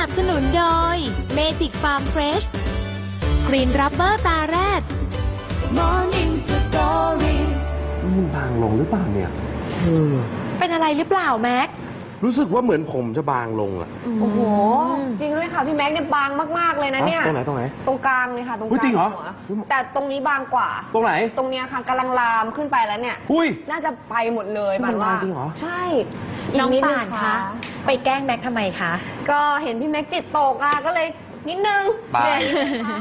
นับสนุนโดยเมจิกฟาร์มเฟรชกรีนรับเบอร์ตาแรด Morning Story มันบางลงหรือเปล่าเนี่ยเออเป็นอะไรหรือเปล่าแม็ก รู้สึกว่าเหมือนผมจะบางลงอะโอ้โห จริงด้วยค่ะ พี่แม็กซ์เนี่ยบางมากๆเลยนะเนี่ย ตรงไหนตรงไหน ตรงกลางเลยค่ะ ตรงกอุ๊ยลางจริงเหรอ หัวแต่ตรงนี้บางกว่า ตรงไหน ตรงเนี้ยค่ะกำลังลามขึ้นไปแล้วเนี่ย อุ้ย น่าจะไปหมดเลยมันว่าบางจริงเหรอ ใช่น้องกดป่านคะ ไปแกล้งแม็กทำไมคะ ก็เห็นพี่แม็กซ์จิตตกอะก็เลยนิดนึงบางเนี่ย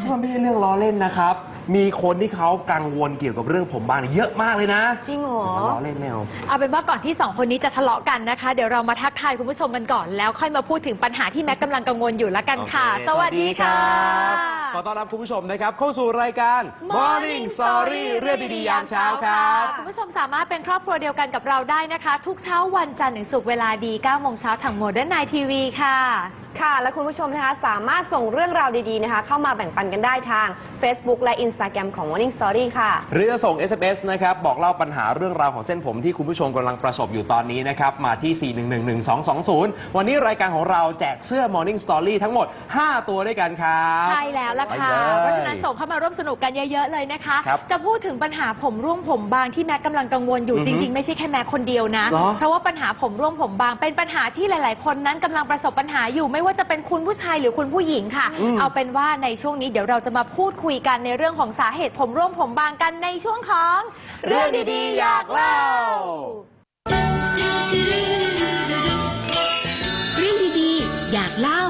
มันไม่ใช่เรื่องล้อเล่นนะครับ มีคนที่เขากังวลเกี่ยวกับเรื่องผมบางเนี่ยเยอะมากเลยนะจริงเหรอมันล้อเล่นแนวเอาเป็นว่าก่อนที่สองคนนี้จะทะเลาะกันนะคะ เดี๋ยวเรามาทักทายคุณผู้ชมกันก่อน แล้วค่อยมาพูดถึงปัญหาที่แม็กกำลังกังวลอยู่ละกันค่ะ โอเค สวัสดีค่ะ ขอต้อนรับคุณผู้ชมนะครับ เข้าสู่รายการ Morning Story เรื่องดีๆยามเช้าครับ คุณผู้ชมสามารถเป็นครอบครัวเดียวกันกับเราได้นะคะ ทุกเช้าวันจันทร์ถึงศุกร์เวลาดี9โมงเช้าทางโมเดิร์นไนทีวีค่ะ ค่ะ และคุณผู้ชมนะคะ สามารถส่งเรื่องราวดีๆนะคะ เข้ามาแบ่งปันกันได้ทาง Facebook และ Instagram ของ Morning Story ค่ะ หรือจะส่ง SMS นะครับ บอกเล่าปัญหาเรื่องราวของเส้นผมที่คุณผู้ชมกำลังประสบอยู่ตอนนี้นะครับ มาที่ 4111220 วันนี้รายการของเราแจกเสื้อ Morning Story ทั้งหมด 5 ตัวด้วยกันครับ ใช่แล้วล่ะค่ะ ไปเลยเพราะฉะนั้นส่งเข้ามาร่วมสนุกกันเยอะๆเลยนะคะ ครับจะพูดถึงปัญหาผมร่วงผมบางที่แม็กกำลังกังวลอยู่อือฮึจริง ๆ ไม่ใช่แค่แม็กคนเดียวนะ เหรอ เพราะว่าปัญหาผมร่วงผมบางเป็นปัญหาที่หลาย ๆ คนนั้นกำลังประสบปัญหาอยู่ไม่ว่าจะเป็นคุณผู้ชายหรือคุณผู้หญิงค่ะอืมเอาเป็นว่าในช่วงนี้เดี๋ยวเราจะมาพูดคุยกันในเรื่องของสาเหตุผมร่วงผมบางกันในช่วงของ เรื่องดีๆ อยากเล่า เรื่องดีๆ อยากเล่า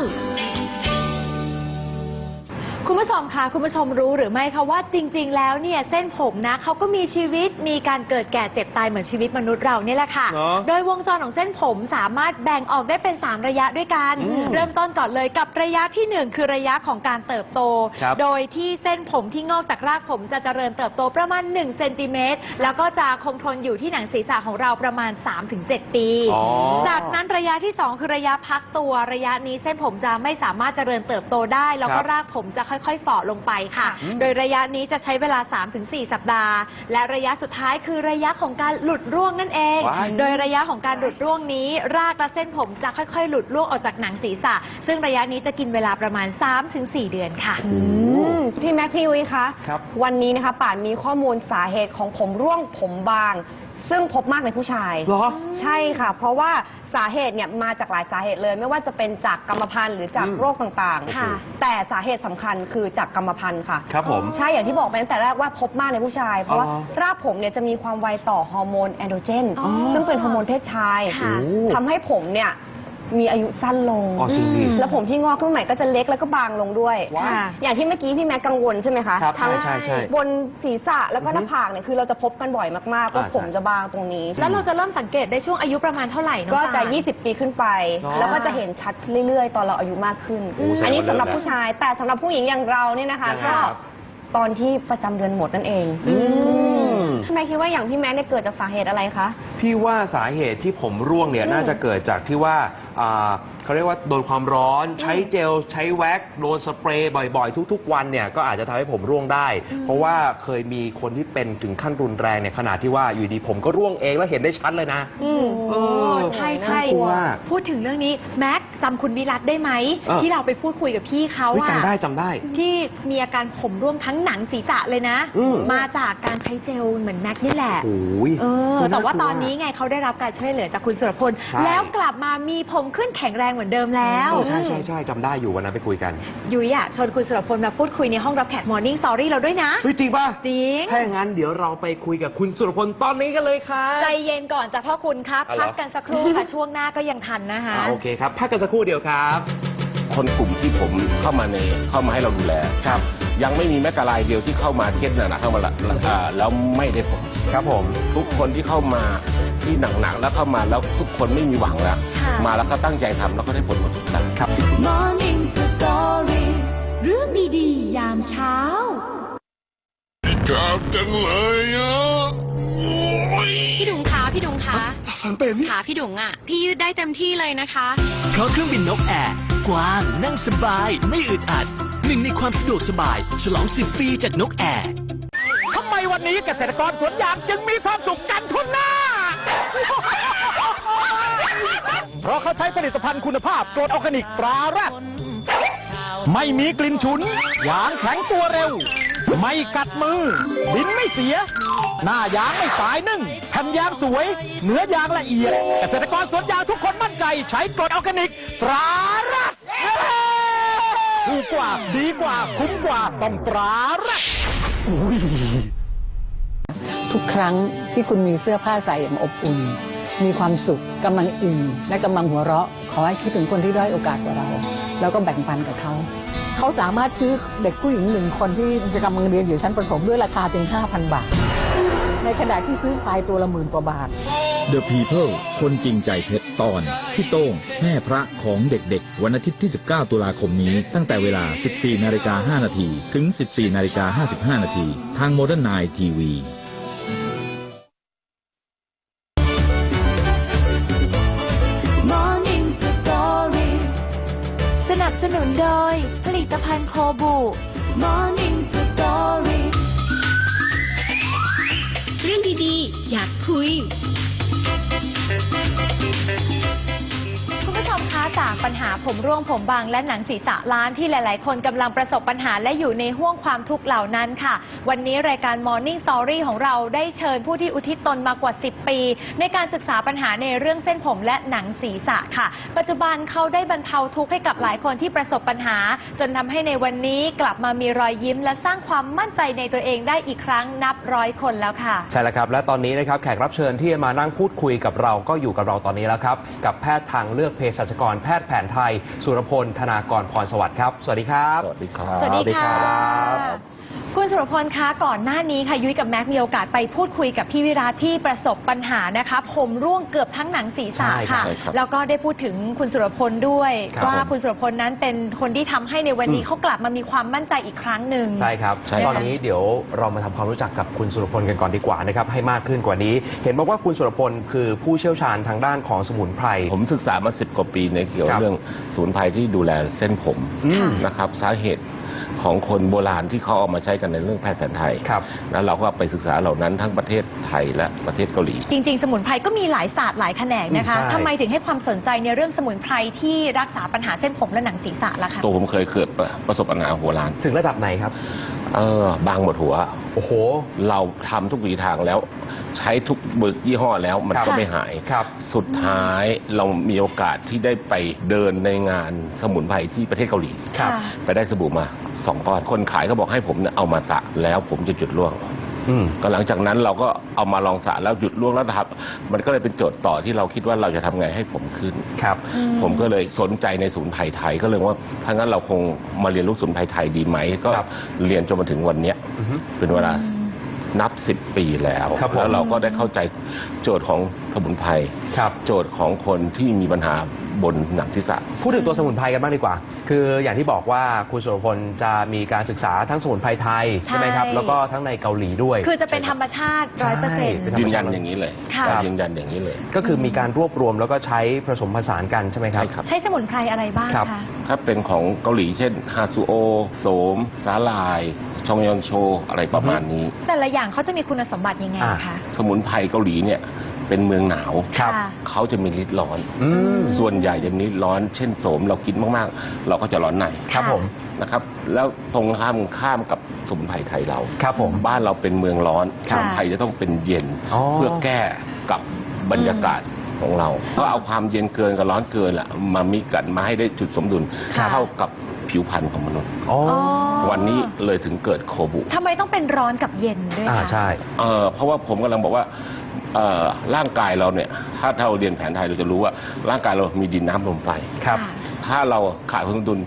คุณผู้ชมคะคุณผู้ชมรู้หรือไม่คะว่าจริง ๆ แล้วเนี่ยเส้นผมนะเขาก็มีชีวิตมีการเกิดแก่เจ็บตายเหมือนชีวิตมนุษย์เราเนี่ยแหละค่ะเหรอโดยวงจรของเส้นผมสามารถแบ่งออกได้เป็น 3 ระยะด้วยกัน อืมเริ่มต้นก่อนเลยกับระยะที่1 คือระยะของการเติบโต ครับโดยที่เส้นผมที่งอกจากรากผมจะเจริญเติบโตประมาณ1เซนติเมตรแล้วก็จะคงทนอยู่ที่หนังศีรษะของเราประมาณ 3-7 ปี อ๋อ จากนั้นระยะที่ 2 คือระยะพักตัว ระยะนี้เส้นผมจะไม่สามารถเจริญเติบโตได้ แล้วก็ครับ รากผมจะค่อยๆฝ่อลงไปค่ะอืมโดยระยะนี้จะใช้เวลา 3-4 สัปดาห์ และระยะสุดท้ายคือระยะของการหลุดร่วงนั่นเอง ว้าย โดยระยะของการหลุดร่วงนี้ รากและเส้นผมจะค่อยๆ หลุดร่วงออกจากหนังศีรษะ ซึ่งระยะนี้จะกินเวลาประมาณ 3-4 เดือนค่ะ อืมพี่แม็กพี่ยุ้ยคะ ครับวันนี้นะคะป่านมีข้อมูลสาเหตุของผมร่วงผมบาง ซึ่งพบมากในผู้ชาย เหรอ ใช่ค่ะ เพราะว่าสาเหตุเนี่ยมาจากหลายสาเหตุเลย ไม่ว่าจะเป็นจากกรรมพันธุ์หรือจากอืม โรคต่างค่ะ ๆ แต่สาเหตุสำคัญคือจากกรรมพันธุ์ค่ะ ครับผม ใช่ อย่างที่บอกไปตั้งแต่แรกว่าพบมากในผู้ชาย เพราะว่าอ๋อรากผมเนี่ยจะมีความไวต่อฮอร์โมนแอนโดรเจน อ๋อซึ่งเป็นฮอร์โมนเพศชายค่ะโอ้ทำให้ผมเนี่ย มีอายุสั้นลง อ๋อจริงดิอืมแล้วผมที่งอกขึ้นใหม่ก็จะเล็กแล้วก็บางลงด้วย ว้าวค่ะอย่างที่เมื่อกี้พี่แม็กกังวลใช่ไหมคะครับทั้งใช่ใช่ใช่บนศีรษะแล้วก็อือหฮึน้าผากเนี่ยคือเราจะพบกันบ่อยมากๆว่าอ่าผมใช่จะบางตรงนี้ แล้วเราจะเริ่มสังเกตได้ช่วงอายุประมาณเท่าไหร่น้องก็จะ ปาน 20 ปีขึ้นไปเนอะแล้วก็จะเห็นชัดเรื่อย ๆ ตอนเราอายุมากขึ้น โอ้แสดงว่าอันนี้สำหรับเริ่มแล้วผู้ชาย แต่สำหรับผู้หญิงอย่างเราเนี่ยนะคะยังไงก็ครับ ตอนที่ประจำเดือนหมดนั่นเองอืม ทำไมคิดว่าอย่างพี่แม็กเนี่ยเกิดจากสาเหตุอะไรคะ พี่ว่าสาเหตุที่ผมร่วงเนี่ยอืมน่าจะเกิดจากที่ว่า อ่าเขาเรียกว่าโดนความร้อนใช้เจลใช้แว็กซ์โดนสเปรย์บ่อยๆ ทุกๆ วันเนี่ยก็อาจจะทำให้ผมร่วงได้ เพราะว่าเคยมีคนที่เป็นถึงขั้นรุนแรงเนี่ยขนาดที่ว่าอยู่ดีผมก็ร่วงเองแล้วเห็นได้ชัดเลยนะ อืมเออใช่ใช่น่ากลัวพูดถึงเรื่องนี้แม็กจำคุณวิรัตได้ไหม เออ ที่เราไปพูดคุยกับพี่เขาเฮ้ยอะ จำได้จำได้ ที่มีอาการผมร่วงทั้งหนังศีรษะเลยนะ อืม มาจากการใช้เจลเหมือนแม็กนี่แหละ โอ้ย เออ แต่ว่าน่กลัตอนนี้ไงเขาได้รับการช่วยเหลือจากคุณสุรพล ใช่แล้วกลับมามีผมขึ้นแข็งแรงเหมือนเดิมแล้วเออใช่ใช่ใช่จำได้อยู่วันนั้นไปคุยกัน ยุ้ยอะชวนคุณสุรพลมาพูดคุยในห้องรับแขกมอร์นิ่งสอรี่เราด้วยนะเฮ้ยจริงป่ะจริง ถ้าอย่างนั้นเดี๋ยวเราไปคุยกับคุณสุรพลตอนนี้กันเลยค่ะ ใจเย็นก่อนจ้ะพ่อคุณครับ อ๋อเหรอ พักกันสักครู่ค่ะ ช่วงหน้าก็ยังทันนะคะ อ่าโอเคครับพักกันสักครู่เดียวครับ คนกลุ่มที่ผมเข้ามาในเข้ามาให้เราดูแลครับยังไม่มีแม้แต่รายเดียวที่เข้ามาเก็ตน่ะนะเข้ามาละอ่าแล้วไม่ได้ผลครับผม ทุกคนที่เข้ามาที่หนักๆแล้วเข้ามาแล้วทุกคนไม่มีหวังแล้วค่ะ มาแล้วก็ตั้งใจทำแล้วก็ได้ผลหมดทุกครั้งครับ Morning Story เรื่องดีๆ ยามเช้าชอบจังเลยอะโอ้ยพี่ดุงคะพี่ดุงคะฟังเป็นขาพี่ดุงอะ พี่ยืดได้เต็มที่เลยนะคะ เพราะเครื่องบินนกแอร์ กว้าง นั่งสบาย ไม่อึดอัด หนึ่งในความสะดวกสบาย ฉลอง10ปีจากนกแอร์ทำไมวันนี้เกษตรกรสวนยางจึงมีความสุขกันทุนหน้า เพราะเขาใช้ผลิตภัณฑ์คุณภาพโกรดออร์แกนิกตราแรดไม่มีกลิ่นฉุน ยางแข็งตัวเร็ว ไม่กัดมือ ดินไม่เสีย หน้ายางไม่สายนึ่งแผ่นยางสวย เนื้อยางละเอียด เกษตรกรสวนยางทุกคนมั่นใจใช้กรดออร์แกนิกตรารด ถูกกว่า ดีกว่า คุ้มกว่า ต้องตราแรดอุ้ยทุกครั้งที่คุณมีเสื้อผ้าใส่อย่างอบอุ่น มีความสุขกำลังอิ่มและกำลังหัวเราะ ขอให้คิดถึงคนที่ด้อยโอกาสกว่าเรา แล้วก็แบ่งปันกับเขา เขาสามารถซื้อเด็กผู้หญิงหนึ่งคนที่จะกำลังเรียนอยู่ชั้นประถมด้วยราคาเพียง5,000 บาท ในขณะที่ซื้อควายตัวละหมื่นกว่าบาท The People คนจริงใจเพชรตอนพี่โต้งแม่พระของเด็กๆ วันอาทิตย์ที่ 19 ตุลาคมนี้ ตั้งแต่เวลา 14 นาฬิกา 5 นาที ถึง 14 นาฬิกา 55 นาที ทาง Modern Night TV Morning Story สนับสนุนโดยผลิตภัณฑ์โคบุ Morning ๆ ปัญหาผมร่วงผมบางและหนังศีรษะล้านที่หลาย ๆ คนกำลังประสบปัญหาและอยู่ในห่วงความทุกข์เหล่านั้นค่ะ วันนี้รายการ Morning Story ของเราได้เชิญผู้ที่อุทิศตนมากว่า 10 ปี ในการศึกษาปัญหาในเรื่องเส้นผมและหนังศีรษะค่ะ ปัจจุบันเขาได้บรรเทาทุกข์ให้กับหลายคนที่ประสบปัญหา จนทำให้ในวันนี้กลับมามีรอยยิ้ม และสร้างความมั่นใจในตัวเองได้อีกครั้งนับร้อยคนแล้วค่ะ ใช่แล้วครับ และตอนนี้นะครับแขกรับเชิญที่มานั่งพูดคุยกับเราก็อยู่กับเราตอนนี้แล้วครับกับแพทย์ทางเลือกเภสัชกรแพทย์แผนไทย สุรพล ธนากรพรสวัสดิ์ครับ สวัสดีครับ สวัสดีครับ สวัสดีค่ะครับ คุณสุรพลคะก่อนหน้านี้ค่ะยุ้ยกับแม็กมีโอกาสไปพูดคุยกับพี่วิราที่ประสบปัญหานะคะผมร่วงเกือบทั้งหนังศีรษะใช่ครับค่ะ ใช่ครับแล้วก็ได้พูดถึงคุณสุรพลด้วย ครับว่าผม คุณสุรพลนั้นเป็นคนที่ทำให้ในวันนี้อืมเขากลับมามีความมั่นใจอีกครั้งหนึ่ง ใช่ครับ ใช่ครับ ตอนนี้เดี๋ยวเรามาทำความรู้จักกับคุณสุรพลกันก่อนดีกว่านะครับ ให้มากขึ้นกว่านี้ เห็นบอกว่าคุณสุรพลคือผู้เชี่ยวชาญทางด้านของสมุนไพร ผมศึกษามาสิบกว่าปีในเกี่ยวครับเรื่องศูนย์ภัยที่ดูแลเส้นผมอืม นะครับ สาเหตุ ของคนโบราณที่เขาเอามาใช้กันในเรื่องแพทย์แผนไทยครับ แล้วเราก็ไปศึกษาเหล่านั้นทั้งประเทศไทยและประเทศเกาหลี จริง ๆ สมุนไพรก็มีหลายศาสตร์หลายแขนงนะคะอืมใช่ ทำไมถึงให้ความสนใจในเรื่องสมุนไพรที่รักษาปัญหาเส้นผมและหนังศีรษะล่ะคะ ตัวผมเคยเกิดประสบปัญหาหัวล้าน ถึงระดับไหนครับ เออบางหมดหัว โอ้โห เราทำทุกวิถีทางแล้ว ใช้ทุกเบิกยี่ห้อแล้วมันครับก็ไม่หาย ครับสุดท้ายเรามีโอกาสที่ได้ไปเดินในงานสมุนไพรที่ประเทศเกาหลี ครับ ไปได้สบู่มาสองก้อน คนขายก็บอกให้ผมเนี่ยเอามาสระแล้วผมจะจุดร่วง อืม ก็หลังจากนั้นเราก็เอามาลองสระแล้วหยุดร่วงแล้วนะครับ มันก็เลยเป็นโจทย์ต่อที่เราคิดว่าเราจะทำไงให้ผมขึ้น ครับ อืม ผมก็เลยสนใจในศูนย์ไทยไทยก็เลยว่าถ้างั้นเราคงมาเรียนรู้ศูนย์ไทยไทยดีไหม ก็ครับ เรียนจนมาถึงวันเนี้ยอือฮึ เป็นเวลานับสิบปีแล้ว ครับผม แล้วเราก็ได้เข้าใจโจทย์ของสมุนไพร ครับ โจทย์ของคนที่มีปัญหา บนหนังศีรษะ พูดถึงตัวสมุนไพรกันบ้างดีกว่า คืออย่างที่บอกว่าคุณสุรพลจะมีการศึกษาทั้งสมุนไพรไทยใช่ไหมครับใช่แล้วก็ทั้งในเกาหลีด้วย คือจะเป็นธรรมชาติร้อยเปอร์เซ็นต์เป็นธรยืรมนชายัตินอย่างนี้เลยค่ะการยืนยันอย่างนี้เลย ก็คือมีการรวบรวมแล้วก็ใช้ผสมผสานกันใช่ไหมครับ ใช่ครับ ใช้สมุนไพรอะไรบ้างครับ คะ ถ้าเป็นของเกาหลีเช่นฮาซูโอโสมสาลาย ชองยอนโช อะไรประมาณนี้ แต่ละอย่างเขาจะมีคุณสมบัติยังไงอ่า คะ สมุนไพรเกาหลีเนี่ย เป็นเมืองหนาวครับค่ะ เขาจะมีฤทธิ์ร้อน อืม ส่วนใหญ่จะมีฤทธิ์ร้อน เช่นโสมเรากินมากๆ เราก็จะร้อนในครับผม นะครับ แล้วตรงข้ามข้ามกับสมุนไพรไทยเราครับผมบ้านเราเป็นเมืองร้อนสค่ะมุนไพรจะต้องเป็นเย็น อ๋อ เพื่อแก้กับบรรยากาศของเรา ก็เอาความเย็นเกินกับร้อนเกินแหละมามิกกันมาให้ได้จุดสมดุลค่ะ เท่ากับผิวพรรณของมนุษย์ อ๋อ อ๋อวันนี้เลยถึงเกิดโคบุ ทำไมต้องเป็นร้อนกับเย็นด้วยอ่าคะ ใช่ เอ่อเพราะว่าผมกำลังบอกว่าเอ่อ ร่างกายเราเนี่ยถ้าเราเรียนแผนไทยเราจะรู้ว่าร่างกายเรามีดินน้ำลมไฟครับค่ะถ้าเราขาดความสมดุล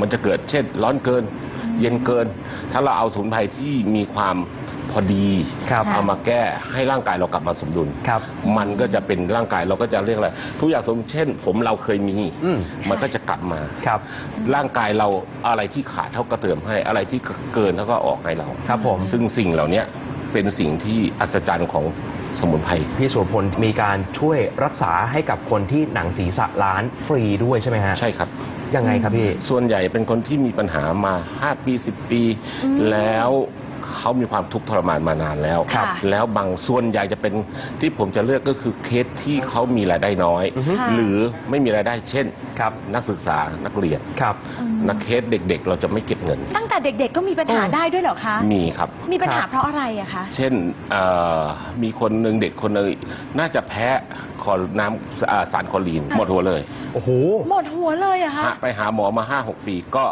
มันจะเกิดเช่น ร้อนเกิน เย็นเกิน ถ้าเราเอาสมุนไพรที่มีความพอดีครับเอามาแก้ให้ร่างกายเรากลับมาสมดุลครับ มันก็จะเป็นร่างกายเราก็จะเรียกอะไรทุกอย่างสมเช่น ผมเราเคยมีอืมมันก็จะกลับมาครับ ร่างกายเราอะไรที่ขาดเท่าก็เติมให้อะไรที่เกินเขาก็ออกให้เราครับผม ซึ่งสิ่งเหล่านี้เป็นสิ่งที่อัศจรรย์ของ สมุนไพรพี่สุรพลมีการช่วยรักษาให้กับคนที่หนังศีรษะล้านฟรีด้วยใช่ไหมฮะใช่ครับ ยังไงครับพี่ ส่วนใหญ่เป็นคนที่มีปัญหามา 5 ปี 10 ปี แล้ว เขามีความทุกข์ทรมานมานานแล้ว ครับแล้วบางส่วนใหญ่จะเป็นที่ผมจะเลือกก็คือเคสที่เขามีรายได้น้อย อือฮึ หรือไม่มีรายได้เช่น ครับ นักศึกษานักเรียน ครับ นักเคสเด็กๆ เราจะไม่เก็บเงิน ตั้งแต่เด็กๆก็มีปัญหาได้ด้วยเหรอคะ มีครับ มีปัญหาครับ เพราะอะไรอะคะ เช่นเอ่อมีคนหนึ่งเด็กคนหนึงน่าจะแพ้คอน้ำอ่าสารคอลีน หมดหัวเลยโอ้โห หมดหัวเลยอะคะ ฮะไปหาหมอมาห้าหกปีก็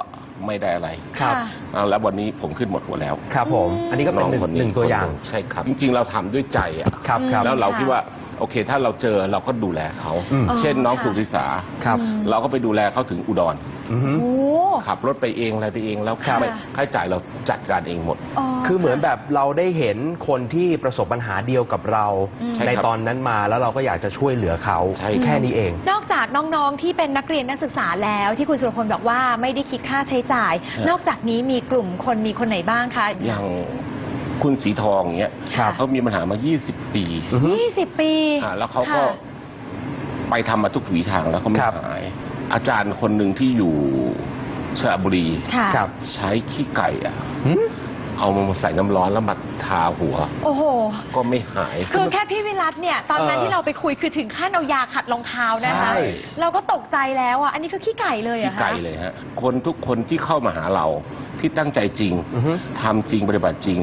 ไม่ได้อะไรครับค่ะเอาแล้ววันนี้ผมขึ้นหมดหัวแล้วครับผม อันนี้ก็เป็นหนึ่งคหนึ่งตัวอย่าง ใช่ครับ จริงๆเราทำด้วยใจอะครับครับ แล้วเราค่ะคิดว่าโอเค ถ้าเราเจอเราก็ดูแลเขา อืม เช่นน้องค่ะสุธิสาครับ เราก็ไปดูแลเขาถึงอุดร อือฮึ โอ้ ขับรถไปเองอะไรไปเองแล้วครับ ไม่ค่าใช้จ่ายเราจัดการเองหมด คือเหมือนแบบเราได้เห็นคนที่ประสบปัญหาเดียวกับเราอืมใช่ในครับตอนนั้นมาแล้วเราก็อยากจะช่วยเหลือเขาใช่แค่นี้เอง นอกจากน้องๆ ที่เป็นนักเรียนนักศึกษาแล้วที่คุณสุรพลบอกว่าไม่ได้คิดค่าใช้จ่ายครับนอกจากนี้มีกลุ่มคนมีคนไหนบ้างคะอย่างคุณสีทองอย่างเงี้ยครับ เขามีปัญหามา 20 ปีอือฮึ ยี่สิบปีอ่าแล้วเขาก็ค่ะ ไปทำมาทุกวิถีทางแล้วเขาไม่ครับ หาย อาจารย์คนหนึ่งที่อยู่ สระบุรีค่ะครับใช้ขี้ไก่อะหืม เอามาใส่น้ำร้อนแล้วมาทาหัว โอ้โห ก็ไม่หาย คือแค่พี่วิรัตเนี่ย ตอนนั้นเออที่เราไปคุยคือถึงขั้นเอายาขัดรองเท้านะคะ ใช่ เราก็ตกใจแล้วอะ อันนี้คือขี้ไก่เลยขี้อะคะไก่เลยฮะ คนทุกคนที่เข้ามาหาเราที่ตั้งใจจริงอือฮึ ทำจริงปฏิบัติจริง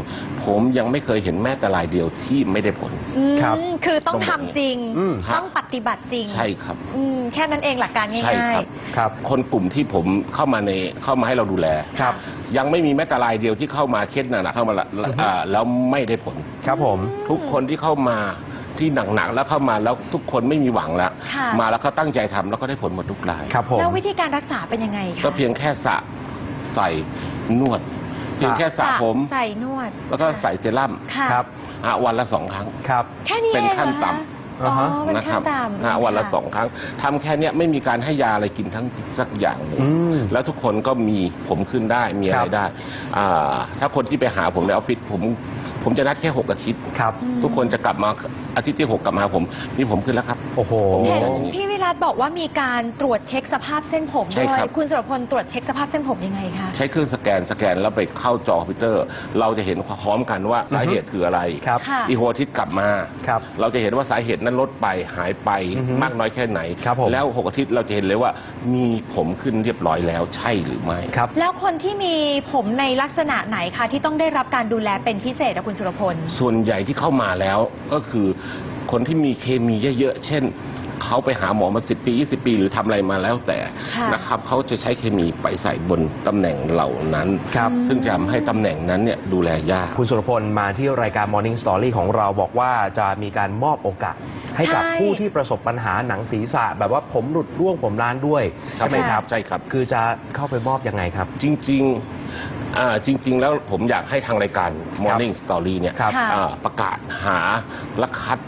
ผมยังไม่เคยเห็นแม้แต่รายเดียวที่ไม่ได้ผล อืมครับคือต้องต้องทำบอกจริง อืมต้องปฏิบัติจริงใช่ครับ อืมแค่นั้นเองหลักการง่ใช่ายครับครับ คนกลุ่มที่ผมเข้ามาในเข้ามาให้เราดูแลครับ ยังไม่มีแม้แต่รายเดียวที่เข้ามาเคสหนักๆเข้ามาละอ่าแล้วไม่ได้ผล ครับผม ทุกคนที่เข้ามาที่หนักๆแล้วเข้ามาแล้วทุกคนไม่มีหวังแล้วค่ะ มาแล้วก็ตั้งใจทำแล้วก็ได้ผลหมดทุกราย ครับผม แล้ววิธีการรักษาเป็นยังไงคะก็เพียงแค่สระใส่นวดเพียงแค่สระผม ใส่นวดแล้วก็ใส่เซรั่มค่ะครับ อะวันละสองครั้ง ครับ แค่นี้เป็นเองขั้นเหรอคะ ต่ำ อ๋ออ่าฮะเป็นนะคขั้รันต่ำอะวันละค่สองครั้งทำแค่เนี้ยไม่มีการให้ยาอะไรกินทั้งสักอย่างเลยอืมแล้วทุกคนก็มีผมขึ้นได้มีอะครัไรบได้อ่าถ้าคนที่ไปหาผมในออฟฟิศผมผมจะนัดแค่หกอาทิตย์ ครับ ทุกคนจะกลับมาอาทิตย์ที่หกกลับมาหาผม นี่ผมขึ้นแล้วครับ โอ้โห เห็นพี่วิรัตบอกว่ามีการตรวจเช็คสภาพเส้นผมใช่ด้วยครับ คุณสุรพลตรวจเช็คสภาพเส้นผมยังไงคะ ใช้เครื่องสแกนสแกนแล้วไปเข้าจอคอมพิวเตอร์ เราจะเห็นพร้อมกันว่าสาเหตุคืออะไรครับ ค่ะอีกหัวอาทิตย์กลับมา ครับเราจะเห็นว่าสาเหตุนั้นลดไปหายไปอือฮึมากน้อยแค่ไหน ครับผม แล้วหกอาทิตย์เราจะเห็นเลยว่ามีผมขึ้นเรียบร้อยแล้วใช่หรือไม่ ครับ แล้วคนที่มีผมในลักษณะไหนคะที่ต้องได้รับการดูแลเป็นพิเศษอะคุณสุรพล ส่วนใหญ่ที่เข้ามาแล้วก็คือคนที่มีเคมีเยอะๆ เช่น เขาไปหาหมอมาสิปี 20 ปีหรือทำอะไรมาแล้วแต่ค่ะนะครับเขาจะใช้เคมีไปใส่บนตำแหน่งเหล่านั้น ครับ ซึ่งจะทำให้ตำแหน่งนั้นเนี่ยดูแลยาก คุณสุรพลมาที่รายการ Morning Story ของเราบอกว่าจะมีการมอบโอกาส ให้กับใช่ ผู้ที่ประสบปัญหาหนังศีรษะ แบบว่าผมหลุดร่วงผมล้านด้วย ครับใช่ไหมครับ ใช่ครับ คือจะเข้าไปมอบยังไงครับ จริง ๆ อ่าจริง ๆ แล้วผมอยากให้ทางรายการ Morning Story เนี่ยครับค่ะอ่าประกาศหาและคัด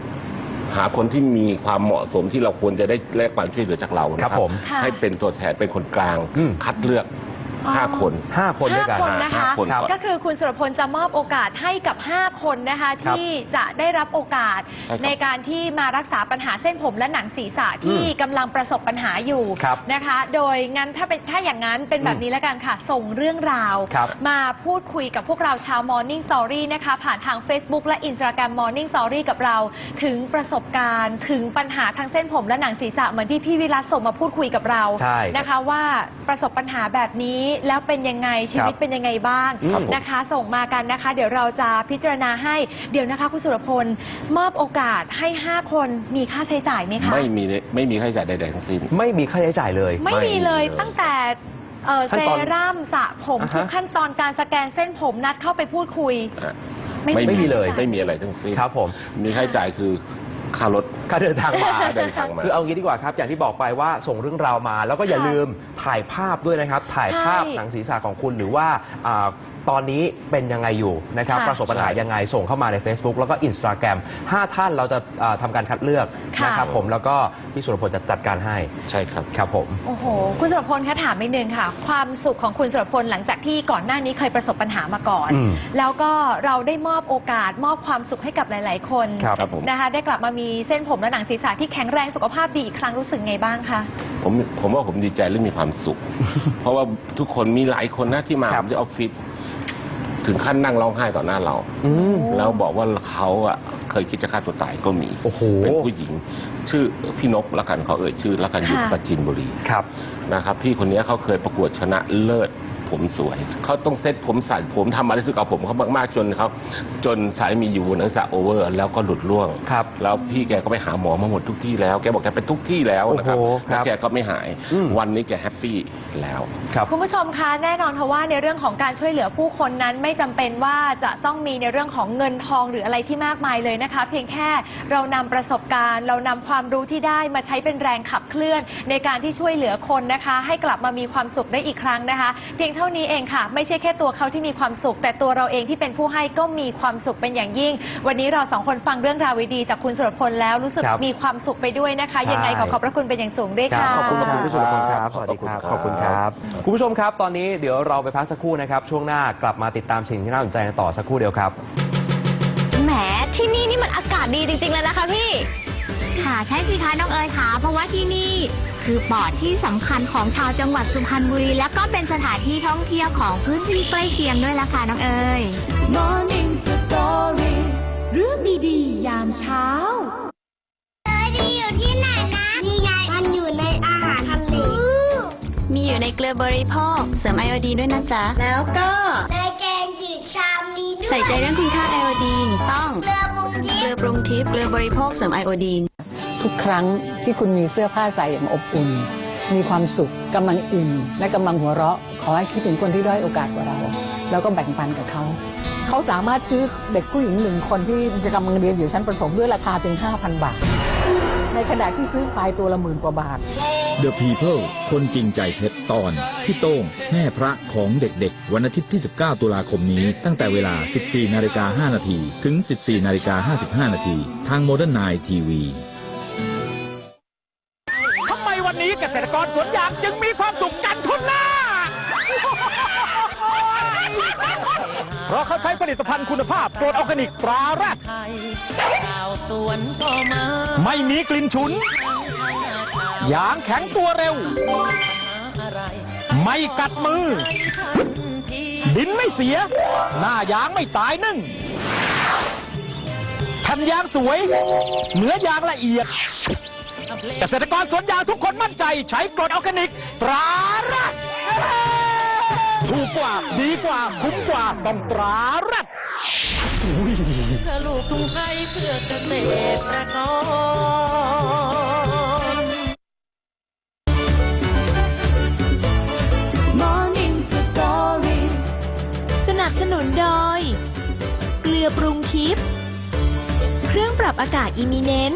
หาคนที่มีความเหมาะสมที่เราควรจะได้แลกความช่วยเหลือจากเรานะคครัรับบผมค่ะให้เป็นตัวแทนเป็นคนกลาง อืมคัดเลือกอ๋อ ห้าคนห้าคนด้วยกันห้าคนนะคะห้าคนก่อนก็คือคุณสุรพลจะมอบโอกาสให้กับ 5 คนนะคะ ครับที่จะได้รับโอกาสใช่ครับในการที่มารักษาปัญหาเส้นผมและหนังศีรษะที่อืมกำลังประสบปัญหาอยู่ครับนะคะ โดยงั้นถ้าเป็นถ้าอย่างนั้นเป็นแบบนี้แล้วกันค่ะ ส่งเรื่องราว ครับ มาพูดคุยกับพวกเราชาว Morning Story นะคะ ผ่านทาง Facebook และ Instagram Morning Story กับเรา ถึงประสบการณ์ถึงปัญหาทางเส้นผมและหนังศีรษะเหมือนที่พี่วิรัตส่งมาพูดคุยกับเราใช่ นะคะว่าประสบปัญหาแบบนี้แล้วเป็นยังไงชีวิตครับเป็นยังไงบ้างครับผมนะคะ ส่งมากันนะคะ เดี๋ยวเราจะพิจารณาให้เดี๋ยวนะคะคุณสุรพลมอบโอกาสให้ 5 คนมีค่าใช้จ่ายไหมคะไม่มีไม่มีค่าใช้จ่ายใดๆทั้งสิ้น ไม่มีค่าใช้จ่ายเลยไม่มีเลย ไม่มีเลยตั้งแต่เอ่อขั้เซนตอนรั่มสระผมอ่าฮะ ทุกขั้นตอนการสแกนเส้นผมนัดเข้าไปพูดคุยอะไม่ไม่มีเลยค่าใช้จ่าไม่มีอะไรทั้งสิ้นครับผม มีค่าใช้จ่ายคือ ค่ารถค่าเดินทางมาเดินทางมาคือเอางี้ดีกว่าครับ อย่างที่บอกไปว่าส่งเรื่องราวมา แล้วก็อย่าค่ะลืมถ่ายภาพด้วยนะครับ ถ่ายภาพใช่หนังศีรษะของคุณหรือว่าอ่าตอนนี้เป็นยังไงอยู่นะครับ ค่ะประสบปัญหายังไงส่งเข้ามาใน Facebook แล้วก็ Instagram 5 ท่านเราจะอ่าทำการคัดเลือกค่ะ นะครับผมแล้วก็พี่สุรพลจะจัดการให้ใช่ครับ ครับผม โอ้โห คุณสุรพลคะถามนิดนึงค่ะ ความสุขของคุณสุรพลหลังจากที่ก่อนหน้านี้เคยประสบปัญหามาก่อน อืมแล้วก็เราได้มอบโอกาสมอบความสุขให้กับหลาย ๆ คนครับครับผม นะคะ ได้กลับมามีเส้นผมและหนังศีรษะที่แข็งแรงสุขภาพดีอีกครั้งรู้สึกไงบ้างคะ ผมผมว่าผมดีใจและมีความสุข เพราะว่าทุกคนมีหลายคนนะที่มาครับที่ออฟฟิศ ถึงขั้นนั่งร้องไห้ต่อหน้าเรา อืม แล้วบอกว่าเขาอะเคยคิดจะฆ่าตัวตายก็มีโอ้โห เป็นผู้หญิง ชื่อพี่นกละกันเขาเอ่ยชื่อละกันอยู่ค่ะ ปราจินบุรี ครับ นะครับพี่คนนี้เขาเคยประกวดชนะเลิศ ผมสวย เขาต้องเซ็ตผมใส่ผมทำอะไรที่กับผมเขามากๆจนเขาจนสายมีอยู่บนนักษาโอเวอร์ แล้วก็หลุดร่วงครับแล้วพี่แกก็ไปหาหมอมาหมดทุกที่แล้วแกบอกแกเป็นทุกที่แล้วนะครับโอ้โหคแล้รัวบแกก็ไม่หายอืม วันนี้แกแฮปปี้แล้ว ครับ คุณผู้ชมคะแน่นอนค่ะว่าในเรื่องของการช่วยเหลือผู้คนนั้นไม่จำเป็นว่าจะต้องมีในเรื่องของเงินทองหรืออะไรที่มากมายเลยนะคะ เพียงแค่เรานำประสบการณ์ เรานำความรู้ที่ได้มาใช้เป็นแรงขับเคลื่อน ในการที่ช่วยเหลือคนนะคะ ให้กลับมามีความสุขได้อีกครั้งนะคะ เพียงเท่านี้เองค่ะ ไม่ใช่แค่ตัวเขาที่มีความสุข แต่ตัวเราเองที่เป็นผู้ให้ก็มีความสุขเป็นอย่างยิ่ง วันนี้เราสองคนฟังเรื่องราวดีๆจากคุณสุรพลแล้วรู้สึกครับมีความสุขไปด้วยนะคะ ใช่ ยังไงขอขอบพระคุณเป็นอย่างสูงด้วยครับค่ะ ขอบคุณขอบคุณพี่สุรพลครับขสอบวัสดีครับ ขขออบบคุคุณณคครัรับ บ คุณผู้ชมครับ ตอนนี้เดี๋ยวเราไปพักสักครู่นะครับ ช่วงหน้ากลับมาติดตามสิ่งที่น่าสนใจกันต่อสักครู่เดียวครับ แหมที่นี่นี่มันอากาศดีจริงๆเลยนะคะพี่ ค่ะใช่สิคะน้องเอ๋ยค่ะ เพราะว่าที่นี่คือปอดที่สำคัญของชาวจังหวัดสุพรรณบุรี และก็เป็นสถานที่ท่องเที่ยวของพื้นที่ใกล้เคียงด้วยล่ะค่ะน้องเอ๋ย Morning Story เรื่องดีๆ ยามเช้า เออดีอยู่ที่ไหนนะ นี่ไงมันอยู่ในอาหารทะเลมีอยู่ในเกลือบริโภค เสริมไอโอดีนด้วยนะจ๊ะ แล้วก็ในแกงจืดชามนี้ด้วยใส่ใจเรื่องคุณค่าไอโอดีนต้องเรือมุงเกทิลือพย์ปรุงทิพย์เกลือบริโภคเสริมไอโอดีน ทุกครั้งที่คุณมีเสื้อผ้าใส่อย่างอบอุ่น มีความสุขกำลังอิ่มและกำลังหัวเราะ ขอให้คิดถึงคนที่ด้อยโอกาสกว่าเรา แล้วก็แบ่งปันกับเขา เขาสามารถซื้อเด็กผู้หญิงหนึ่งคนที่จะกำลังเรียนอยู่ชั้นประถมด้วยราคาเพียง5,000 บาท ในขณะที่ซื้อควายตัวละหมื่นกว่าบาท The People คนจริงใจเพชรตอนพี่โต้งแม่พระของเด็กๆ วันอาทิตย์ที่ 19 ตุลาคมนี้ ตั้งแต่เวลา 14 นาฬิกา 5 นาที ถึง 14 นาฬิกา 55 นาที ทาง Modern Night TV ตรกรสวนยางจึงมีความสุขกันทุนหน้า เพราะเขาใช้ผลิตภัณฑ์คุณภาพโกรดออร์แกนิกตราแรกไม่มีกลิ่นฉุน ยางแข็งตัวเร็ว ไม่กัดมือ ดินไม่เสีย หน้ายางไม่ตายนึ่งแผ่นยางสวย เนื้อยางละเอียด เกษตรกรสวนยางทุกคนมั่นใจ ใช้กรดออร์แกนิกตราแรดถูกกว่าดีกว่า คุ้มกว่าต้องตราแรดอุ้ยลูกกรุงไทยเพื่อเกษตรกร Morning Story สนับสนุนโดย เกลือปรุงทิพย์เครื่องปรับอากาศอิมิเนน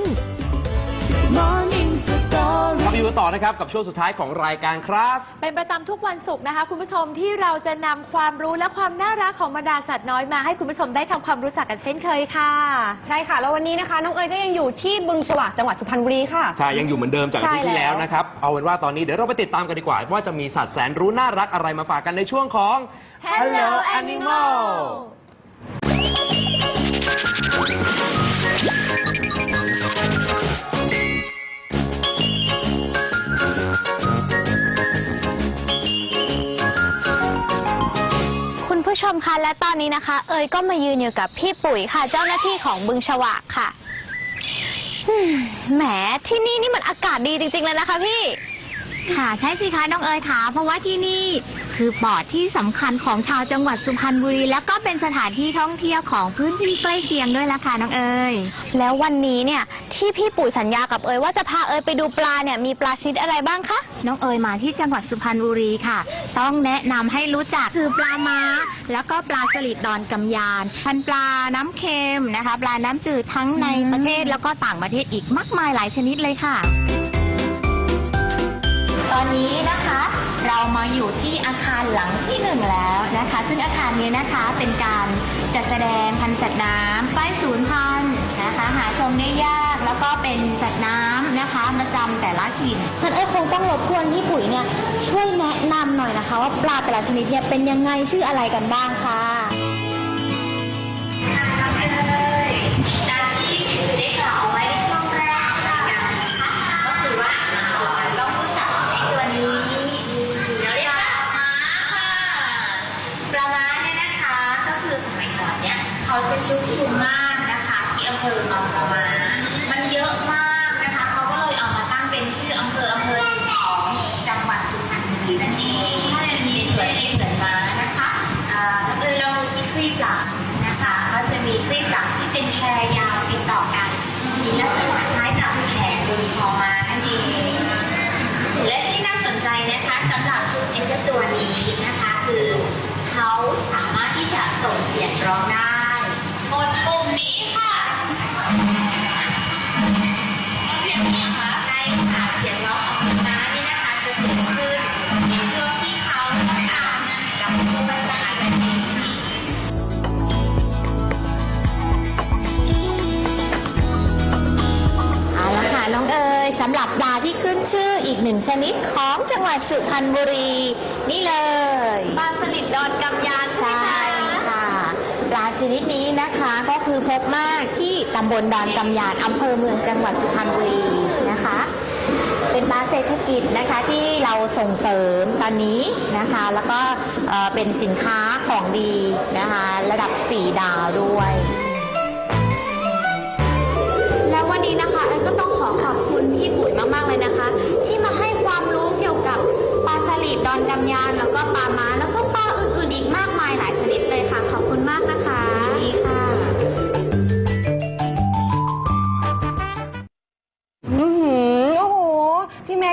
Morning Story มาอยู่กันต่อนะครับกับช่วงสุดท้ายของรายการครับ เป็นประจำทุกวันศุกร์นะคะ คุณผู้ชมที่เราจะนำความรู้และความน่ารักของบรรดาสัตว์น้อยมาให้คุณผู้ชมได้ทำความรู้จักกันเช่นเคยค่ะ ใช่ค่ะ แล้ววันนี้นะคะน้องเอ๋ยก็ยังอยู่ที่บึงฉวากจังหวัดสุพรรณบุรีค่ะ ใช่ ยังอยู่เหมือนเดิมจากอาทิตย์ที่ใช่แล้วแล้วนะครับ เอาเป็นว่าตอนนี้เดี๋ยวเราไปติดตามกันดีกว่า ว่าจะมีสัตว์แสนรู้น่ารักอะไรมาฝากกันในช่วงของ Hello Animal ชมคะและตอนนี้นะคะ เอ๋ยก็มายืนอยู่กับพี่ปุ๋ยค่ะ เจ้าหน้าที่ของบึงฉวากค่ะอืมแหมที่นี่นี่มันอากาศดีจริง ๆ เลยนะคะพี่ ค่ะใช่สิคะน้องเอ๋ยค่ะเพราะว่าที่นี่ คือปอดที่สำคัญของชาวจังหวัดสุพรรณบุรี แล้วก็เป็นสถานที่ท่องเที่ยวของพื้นที่ใกล้เคียงด้วยล่ะค่ะน้องเอ๋ยแล้ววันนี้เนี่ยที่พี่ปุ๋ยสัญญากับเอยว่าจะพาเอยไปดูปลาเนี่ยมีปลาชนิดอะไรบ้างคะ น้องเอ๋ยมาที่จังหวัดสุพรรณบุรีค่ะ ต้องแนะนำให้รู้จักคือปลาม้า แล้วก็ปลาสลิดดอนกำยาน พันปลาน้ำเค็มนะคะ ปลาน้ำจืดทั้งในประเทศแล้วก็ต่างประเทศอีกมากมายหลายชนิดเลยค่ะ ตอนนี้นะคะ เรามาอยู่ที่อาคารหลังที่หนึ่งแล้วนะคะ ซึ่งอาคารนี้นะคะเป็นการจัดแสดงพันธุ์สัตว์น้ำป้ายศูนย์พันธุ์นะคะหาชมได้ยากแล้วก็เป็นสัตว์น้ำนะคะประจำแต่ละถิ่นงั้นเอยคงต้องรบกวนพี่ปุ๋ยเนี่ยช่วยแนะนำหน่อยนะคะ ว่าปลาแต่ละชนิดเนี่ยเป็นยังไงชื่ออะไรกันบ้างคะตามที่ได้กล่าวเอาไว้ ร้องได้กดปุ่มนี้ค่ะเสียงนี้ค่ะใช่ค่ะเสียงร้องของม้านี่นะคะจะเกิดขึ้นในช่วงที่เขาต้องการกับผู้บริหารแบบนี้เอาละค่ะน้องเอ๋ยสำหรับปลาที่ขึ้นชื่ออีกหนึ่งชนิดของจังหวัดสุพรรณบุรี นี่เลย ก็คือพบมากที่ตำบลดอนกำยานอำเภอเมืองจังหวัดสุพรรณบุรีนะคะ เป็นปลาเศรษฐกิจนะคะที่เราส่งเสริมตอนนี้นะคะ แล้วก็เป็นสินค้าของดีนะคะ ระดับ 4 ดาวด้วย แล้ววันนี้นะคะเอ้ก็ต้องขอขอบคุณพี่ปุ๋ยมากๆเลยนะคะ ที่มาให้ความรู้เกี่ยวกับปลาสลิดดอนกำยานแล้วก็ปลาม้าแล้วก็ปลาอื่นๆอีกมากมายหลาย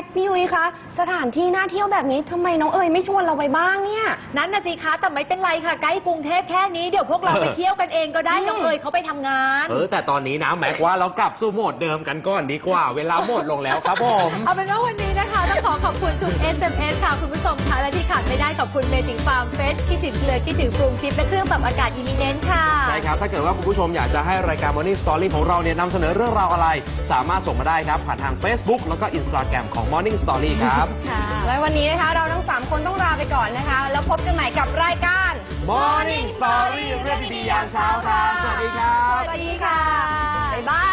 กซ์พี่ยุ้ยคะ สถานที่น่าเที่ยวแบบนี้ทำไมน้องเอ๋ยไม่ชวนเราไปบ้างเนี่ย นั่นน่ะสิคะแต่ไม่เป็นไรค่ะใกล้กรุงเทพแค่นี้เดี๋ยวพวกเราไปเที่ยวกันเองก็ได้น้องเอ๋ยเขาไปทำงาน เออแต่ตอนนี้นะแม็กว่าเรากลับสู่โหมดเดิมกันก่อนดีกว่า เวลาหมดลงแล้วครับผมเอาเป็นว่าวันนี้นะคะต้องขอขอบคุณทุก SMS ค่ะคุณผู้ชมค่ะและที่ขาดไม่ได้ขอบคุณเมจิงฟาร์มเฟชคิดถึงเกลือคิดถึงปรุงทิพย์และเครื่องปรับอากาศอิมิเนนต์ค่ะใช่ครับถ้าเกิดว่าคุณผู้ชมอยากจะให้รายการ Morning Story ของเราเนี่ยนำเสนอเรื่องราวอะไร สามารถส่งมาได้ครับผ่านทาง Facebook แล้วก็ Instagram ของ Morning Story ครับ และวันนี้นะคะเราทั้ง 3 คนต้องลาไปก่อนนะคะ แล้วพบกันใหม่กับรายการ Morning Story เรื่องดีๆยามเช้าครับ สวัสดีครับ สวัสดีค่ะ บ๊ายบาย